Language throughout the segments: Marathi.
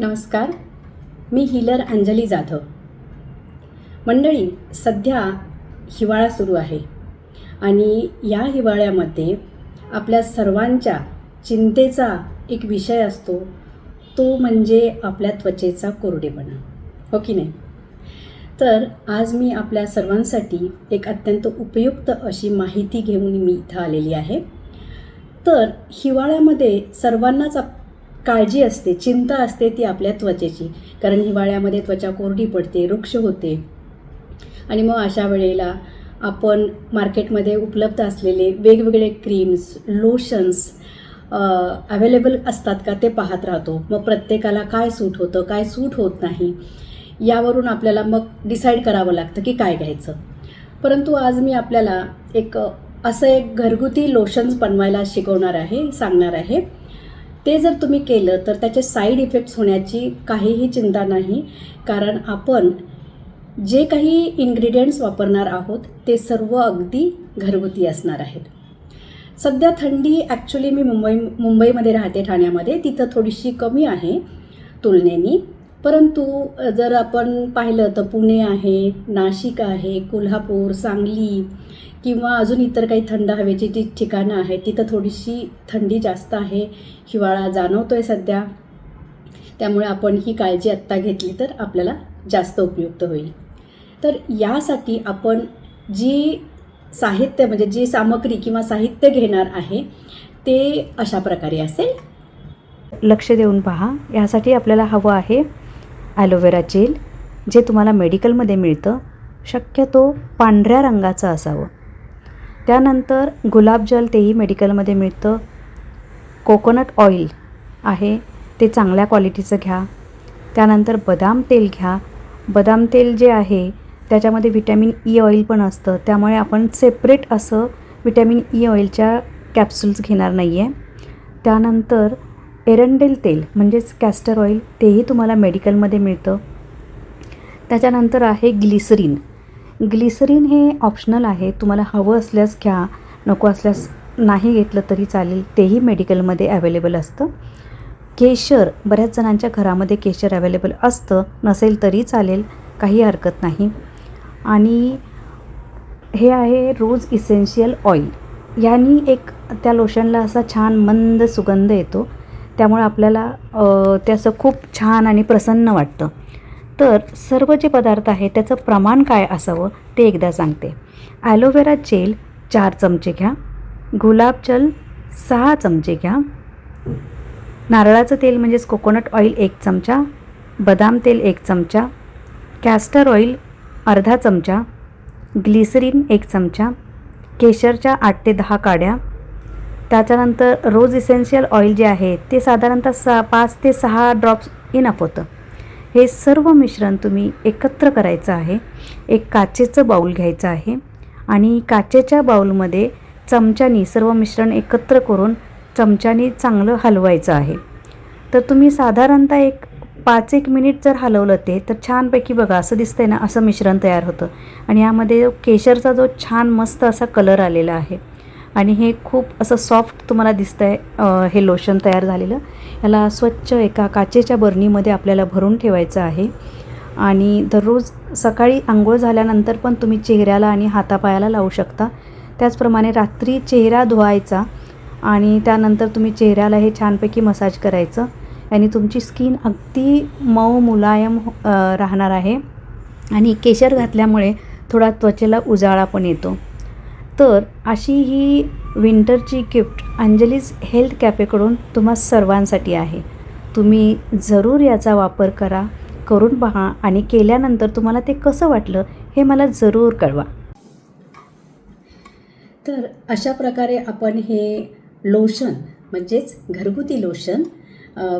नमस्कार मी हिलर अंजली जाधव. मंडळी सध्या हिवाळा सुरू आहे आणि या हिवाळ्यामध्ये आपल्या सर्वांच्या चिंतेचा एक विषय असतो तो म्हणजे आपल्या त्वचेचा कोरडेपणा. हो की नाही? तर आज मी आपल्या सर्वांसाठी एक अत्यंत उपयुक्त अशी माहिती घेऊन मी इथं आलेली आहे. तर हिवाळ्यामध्ये सर्वांनाच आप काळजी असते चिंता असते ती आपल्या त्वचेची. कारण हिवाळ्यामध्ये त्वचा कोरडी पडते वृक्ष होते. आणि मग अशा वेळेला आपण मार्केटमध्ये उपलब्ध असलेले वेगवेगळे क्रीम्स लोशन्स अवेलेबल असतात का ते पाहत राहतो. मग प्रत्येकाला काय सूट होतं काय सूट होत नाही यावरून आपल्याला मग डिसाईड करावं लागतं की काय घ्यायचं. परंतु आज मी आपल्याला एक असं एक घरगुती लोशन्स बनवायला शिकवणार आहे सांगणार आहे. ते जर तुम्ही केलं तर त्याचे साईड इफेक्ट्स होण्याची काहीही चिंता नाही. कारण आपण जे काही इन्ग्रेडियंट्स वापरणार आहोत ते सर्व अगदी घरगुती असणार आहेत. सध्या थंडी ॲक्च्युली मी मुंबई मुंबईमध्ये राहते ठाण्यामध्ये. तिथं थोडीशी कमी आहे तुलनेनी. परंतु जर आपण पाहिलं तर पुणे आहे नाशिक आहे कोल्हापूर सांगली किंवा अजून इतर काही थंड हवेची जी ठिकाणं आहेत तिथं थोडीशी थंडी जास्त आहे हिवाळा जाणवतो आहे सध्या. त्यामुळे आपण ही काळजी आत्ता घेतली तर आपल्याला जास्त उपयुक्त होईल. तर यासाठी आपण जी साहित्य म्हणजे जी सामग्री किंवा साहित्य घेणार आहे ते अशा प्रकारे असेल. लक्ष देऊन पहा. यासाठी आपल्याला हवं आहे ॲलोवेरा जेल जे तुम्हाला मेडिकलमध्ये मिळतं शक्यतो पांढऱ्या रंगाचं असावं. त्यानंतर गुलाबजल तेही मेडिकलमध्ये मिळतं. कोकोनट ऑइल आहे ते चांगल्या क्वालिटीचं घ्या. त्यानंतर बदाम तेल घ्या. बदाम तेल जे आहे त्याच्यामध्ये व्हिटॅमिन ई ऑइल पण असतं. त्यामुळे आपण सेपरेट असं व्हिटॅमिन ई ऑइलच्या कॅप्सूल्स घेणार नाही आहे त्यानंतर एरंडेल तेल म्हणजेच कॅस्टर ऑइल तेही तुम्हाला मेडिकलमध्ये मिळतं. त्याच्यानंतर आहे ग्लिसरीन ग्लिसरीन हे ऑप्शनल आहे. तुम्हाला हवं असल्यास घ्या नको असल्यास नाही घेतलं तरी चालेल तेही मेडिकलमध्ये अवेलेबल असतं. केशर बऱ्याच जणांच्या घरामध्ये केशर अवेलेबल असतं नसेल तरी चालेल काही हरकत नाही. आणि हे आहे रोज इसेन्शियल ऑइल यांनी एक त्या लोशनला असा छान मंद सुगंध येतो. त्यामुळे आपल्याला त्याचं खूप छान आणि प्रसन्न वाटतं. तर सर्व जे पदार्थ आहे त्याचं प्रमाण काय असावं ते एकदा सांगते. ॲलोवेरा जेल चार चमचे घ्या. गुलाबजल सहा चमचे घ्या. नारळाचं तेल म्हणजेच कोकोनट ऑइल एक चमचा. बदाम तेल एक चमचा. कॅस्टर ऑइल अर्धा चमचा. ग्लिसरीन एक चमचा. केशरच्या आठ ते दहा काड्या. त्याच्यानंतर रोज इसेन्शियल ऑइल जे आहे ते साधारणतः सा पाच ते सहा ड्रॉप्स इनफ होतं. हे सर्व मिश्रण तुम्ही एकत्र करायचं आहे. एक काचेचं बाऊल घ्यायचं आहे आणि काचेच्या बाऊलमध्ये चमच्यानी सर्व मिश्रण एकत्र करून चमच्यानी चांगलं हलवायचं आहे. तर तुम्ही साधारणतः एक पाच एक मिनिट जर हलवलं ते तर छानपैकी बघा असं दिसतंय ना असं मिश्रण तयार होतं. आणि यामध्ये केशरचा जो छान मस्त असा कलर आलेला आहे. आणि हे खूप असं सॉफ्ट तुम्हाला दिसतं आहे हे लोशन तयार झालेलं. याला स्वच्छ एका काचेच्या बरणीमध्ये आपल्याला भरून ठेवायचं आहे. आणि दररोज सकाळी आंघोळ झाल्यानंतर पण तुम्ही चेहऱ्याला आणि हातापायाला लावू शकता. त्याचप्रमाणे रात्री चेहरा धुवायचा आणि त्यानंतर तुम्ही चेहऱ्याला हे छानपैकी मसाज करायचं. आणि तुमची स्किन अगदी मऊ मुलायम राहणार आहे. आणि केशर घातल्यामुळे थोडा त्वचेला उजाळा पण येतो. तर अशी ही विंटरची गिफ्ट अंजलीज हेल्थ कॅफेकडून तुम्हा सर्वांसाठी आहे. तुम्ही जरूर याचा वापर करा करून पहा आणि केल्यानंतर तुम्हाला ते कसं वाटलं हे मला जरूर कळवा. तर अशा प्रकारे आपण हे लोशन म्हणजेच घरगुती लोशन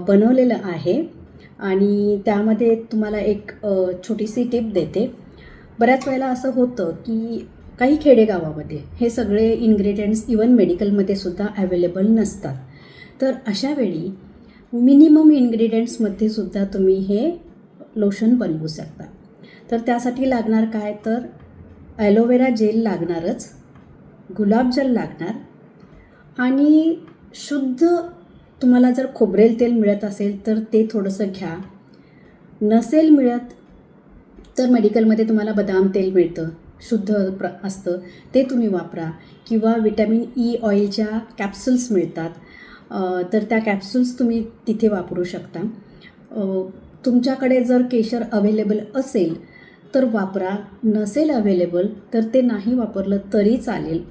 बनवलेलं आहे आणि त्यामध्ये तुम्हाला एक छोटीशी टिप देते. बऱ्याच वेळेला असं होतं की काही खेडेगावामध्ये हे सगळे इन्ग्रेडियंट्स इवन मेडिकलमध्ये सुद्धा अवेलेबल नसतात. तर अशा वेळी मिनिमम इन्ग्रेडियंट्समध्ये सुद्धा तुम्ही हे लोशन बनवू शकता. तर त्यासाठी लागणार काय? तर ॲलोवेरा जेल लागणारच गुलाबजल लागणार आणि शुद्ध तुम्हाला जर खोबरेल तेल मिळत असेल तर ते थोडंसं घ्या. नसेल मिळत तर मेडिकलमध्ये तुम्हाला बदाम तेल मिळतं. शुद्ध प्र असतं ते तुम्ही वापरा. किंवा विटॅमिन ई ऑइलच्या कॅप्सूल्स मिळतात. तर त्या कॅप्सूल्स तुम्ही तिथे वापरू शकता. तुमच्याकडे जर केशर अवेलेबल असेल तर वापरा. नसेल अवेलेबल तर ते नाही वापरलं तरी चालेल.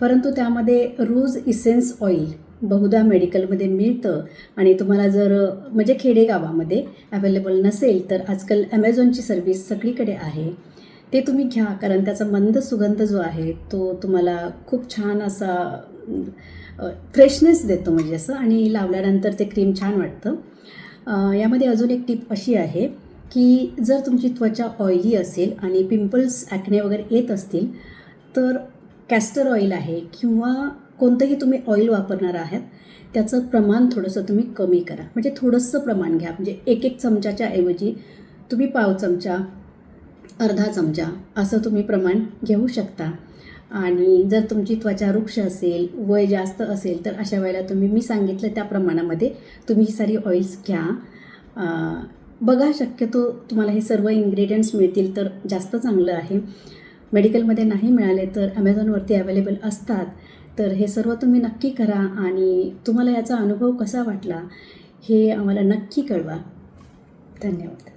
परंतु त्यामध्ये रोज इसेन्स ऑइल बहुधा मेडिकलमध्ये मिळतं. आणि तुम्हाला जर म्हणजे खेडेगावामध्ये अवेलेबल नसेल तर आजकाल ॲमेझॉनची सर्विस सगळीकडे आहे. ते तुम्ही घ्या कारण त्याचा मंद सुगंध जो आहे तो तुम्हाला खूप छान असा फ्रेशनेस देतो म्हणजे असं आणि लावल्यानंतर ते क्रीम छान वाटतं. यामध्ये अजून एक टीप अशी आहे की जर तुमची त्वचा ऑइली असेल आणि पिंपल्स ॲक्ने वगैरे येत असतील तर कॅस्टर ऑइल आहे किंवा कोणतंही तुम्ही ऑइल वापरणार आहात त्याचं प्रमाण थोडंसं तुम्ही कमी करा. म्हणजे थोडंसं प्रमाण घ्या. म्हणजे एक एक चमच्याच्या ऐवजी तुम्ही पाव चमचा अर्धा चमचा असं तुम्ही प्रमाण घेऊ शकता. आणि जर तुमची त्वचा वृक्ष असेल वय जास्त असेल तर अशा वेळेला तुम्ही मी सांगितलं त्या प्रमाणामध्ये तुम्ही ही सारी ऑइल्स घ्या. बघा शक्यतो तुम्हाला हे सर्व इन्ग्रेडियंट्स मिळतील तर जास्त चांगलं आहे. मेडिकलमध्ये नाही मिळाले तर ॲमेझॉनवरती अवेलेबल असतात. तर हे सर्व तुम्ही नक्की करा आणि तुम्हाला याचा अनुभव कसा वाटला हे आम्हाला नक्की कळवा. धन्यवाद.